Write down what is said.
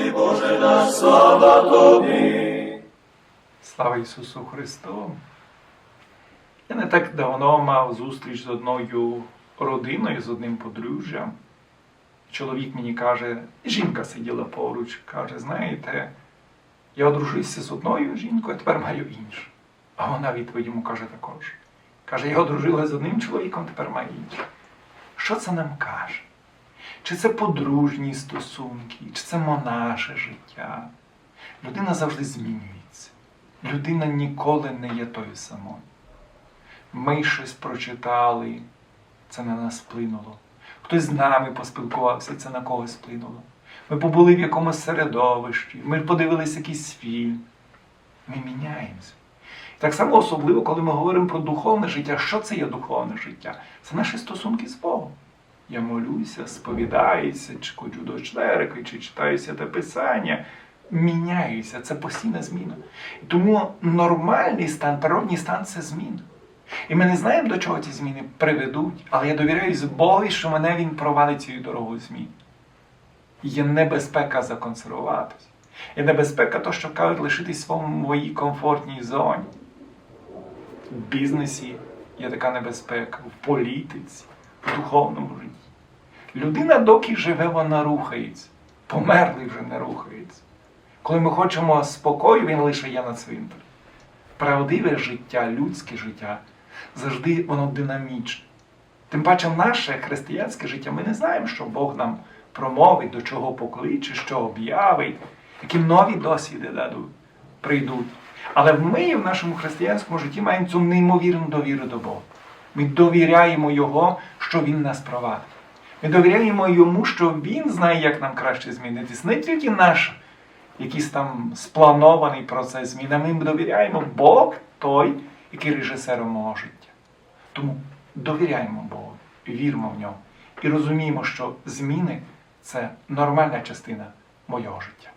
Господи Боже наш, слава Тобі. Слава Ісусу Христу! Я не так давно мав зустріч з одною родиною, з одним подружжям. Чоловік мені каже, жінка сиділа поруч, каже, знаєте, я одружився з одною жінкою, а тепер маю іншу. А вона відповідь йому каже також. Каже, я одружилася з одним чоловіком, тепер маю іншого. Що це нам каже? Чи це подружні стосунки, чи це монаше життя? Людина завжди змінюється. Людина ніколи не є тою самою. Ми щось прочитали, це на нас вплинуло. Хтось з нами поспілкувався, це на когось вплинуло. Ми побули в якомусь середовищі, ми подивилися якийсь фільм. Ми міняємося. Так само особливо, коли ми говоримо про духовне життя. Що це є духовне життя? Це наші стосунки з Богом. Я молюся, сповідаюся, чи ходжу до церкви, чи читаю святе писання. Міняюся, це постійна зміна. Тому нормальний стан, природній стан це зміна. І ми не знаємо, до чого ці зміни приведуть, але я довіряюсь Богу, що мене Він провалить цією дорогою змін. Є небезпека законсервуватись. Є небезпека, то, що кажуть, лишитись в своїй комфортній зоні. В бізнесі є така небезпека, в політиці, в духовному. Людина, доки живе, вона рухається. Померлий вже не рухається. Коли ми хочемо спокою, він лише є на цвинтарі. Правдиве життя, людське життя завжди воно динамічне. Тим паче, наше християнське життя ми не знаємо, що Бог нам промовить, до чого покличе, що об'явить, які нові досвіди дадуть, прийдуть. Але ми в нашому християнському житті маємо цю неймовірну довіру до Бога. Ми довіряємо Його, що Він нас провадить. Ми довіряємо йому, що він знає, як нам краще змінитись. Не тільки наш якийсь там спланований процес зміни, а ми довіряємо Бог той, який режисером мого життя. Тому довіряємо Богу, віримо в нього і розуміємо, що зміни це нормальна частина моєго життя.